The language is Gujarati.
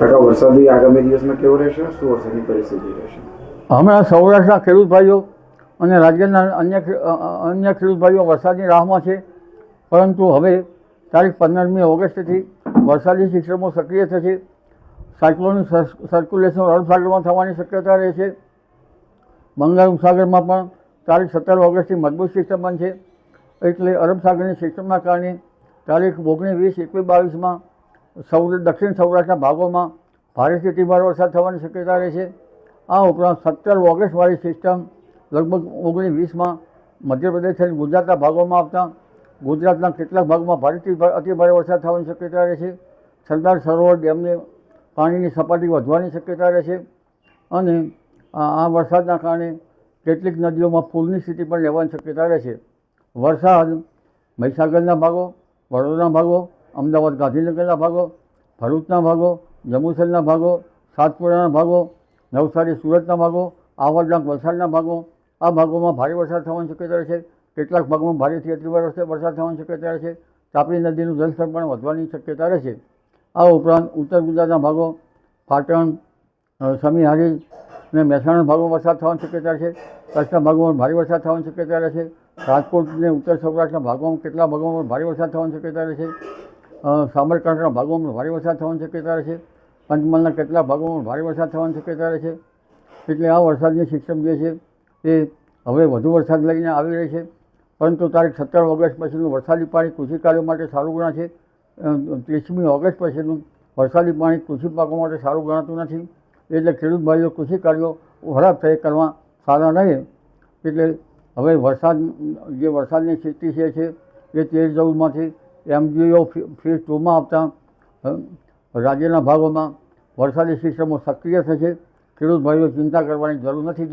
વરસાદી આગામી દિવસમાં કેવો રહેશે? શું વરસાદની પરિસ્થિતિ રહેશે? હમણાં સૌરાષ્ટ્રના ખેડૂત ભાઈઓ અને રાજ્યના અન્ય અન્ય ખેડૂત ભાઈઓ વરસાદની રાહમાં છે. પરંતુ હવે તારીખ પંદરમી ઓગસ્ટથી વરસાદી સિસ્ટમો સક્રિય થશે. સાયક્લોનિક સર્ક્યુલેશન અરબસાગરમાં થવાની શક્યતા રહે છે. બંગાળ ઉપસાગરમાં પણ તારીખ સત્તર ઓગસ્ટથી મજબૂત સિસ્ટમ બનશે. એટલે અરબસાગરની સિસ્ટમના કારણે તારીખ ઓગણીસ, વીસ, એકવીસ, બાવીસમાં સૌ દક્ષિણ સૌરાષ્ટ્રના ભાગોમાં ભારેથી તીવ્ર વરસાદ થવાની શક્યતા રહે છે. આ ઉપરાંત સત્તર ઓગસ્ટવાળી સિસ્ટમ લગભગ ઓગણીસ વીસમાં મધ્યપ્રદેશ અને ગુજરાતના ભાગોમાં આવતા ગુજરાતના કેટલાક ભાગમાં ભારેથી અતિભારે વરસાદ થવાની શક્યતા રહે છે. સરદાર સરોવર ડેમની પાણીની સપાટી વધવાની શક્યતા રહે છે અને આ વરસાદના કારણે કેટલીક નદીઓમાં પૂરની સ્થિતિ પણ રહેવાની શક્યતા રહે છે. વરસાદ મહીસાગરના ભાગો, વડોદરાના ભાગો અમદાવાદ ગાંધીનગરના ભાગો ભરૂચના ભાગો જંબુસરના ભાગો સાતપુરાના ભાગો નવસારી સુરતના ભાગો આવડના વલસાડના ભાગો આ ભાગોમાં ભારે વરસાદ થવાની શક્યતા છે. કેટલાક ભાગોમાં ભારેથી અતિભારે વર્ષે વરસાદ થવાની શક્યતા છે. તાપી નદીનું જળસ્તર પણ વધવાની શક્યતા રહે છે. આ ઉપરાંત ઉત્તર ગુજરાતના ભાગો પાટણ સમીહારી અને મહેસાણા ભાગોમાં વરસાદ થવાની શક્યતા છે. કચ્છના ભાગોમાં ભારે વરસાદ થવાની શક્યતા રહે છે. રાજકોટ અને ઉત્તર સૌરાષ્ટ્રના ભાગોમાં કેટલા ભાગોમાં ભારે વરસાદ થવાની શક્યતા રહે છે. અ, સાબરકાંઠાના ભાગોમાં ભારે વરસાદ થવાની શક્યતા રહે છે. પંચમહાલના કેટલાક ભાગોમાં ભારે વરસાદ થવાની શક્યતા રહે છે. એટલે આ વરસાદની સિસ્ટમ જે છે, એ હવે વધુ વરસાદ લઈને આવી રહી છે. પરંતુ તારીખ સત્તર ઓગસ્ટ પછીનું વરસાદી પાણી કૃષિ કાર્યો માટે સારું ગણાશે. ત્રીસમી ઓગસ્ટ પછીનું વરસાદી પાણી કૃષિ પાકો માટે સારું ગણાતું નથી. એટલે ખેડૂત ભાઈઓ, કૃષિ કાર્યો ખરાબ થઈ કરવા સારા રહે. એટલે હવે વરસાદ, જે વરસાદની સ્થિતિ છે, એ તેર ચૌદમાંથી એમજીઓ ફેઝ ટુમાં આવતા રાજ્યના ભાગોમાં વરસાદી સિસ્ટમો સક્રિય થશે, ખેડૂત ભાઈઓ ચિંતા કરવાની જરૂર નથી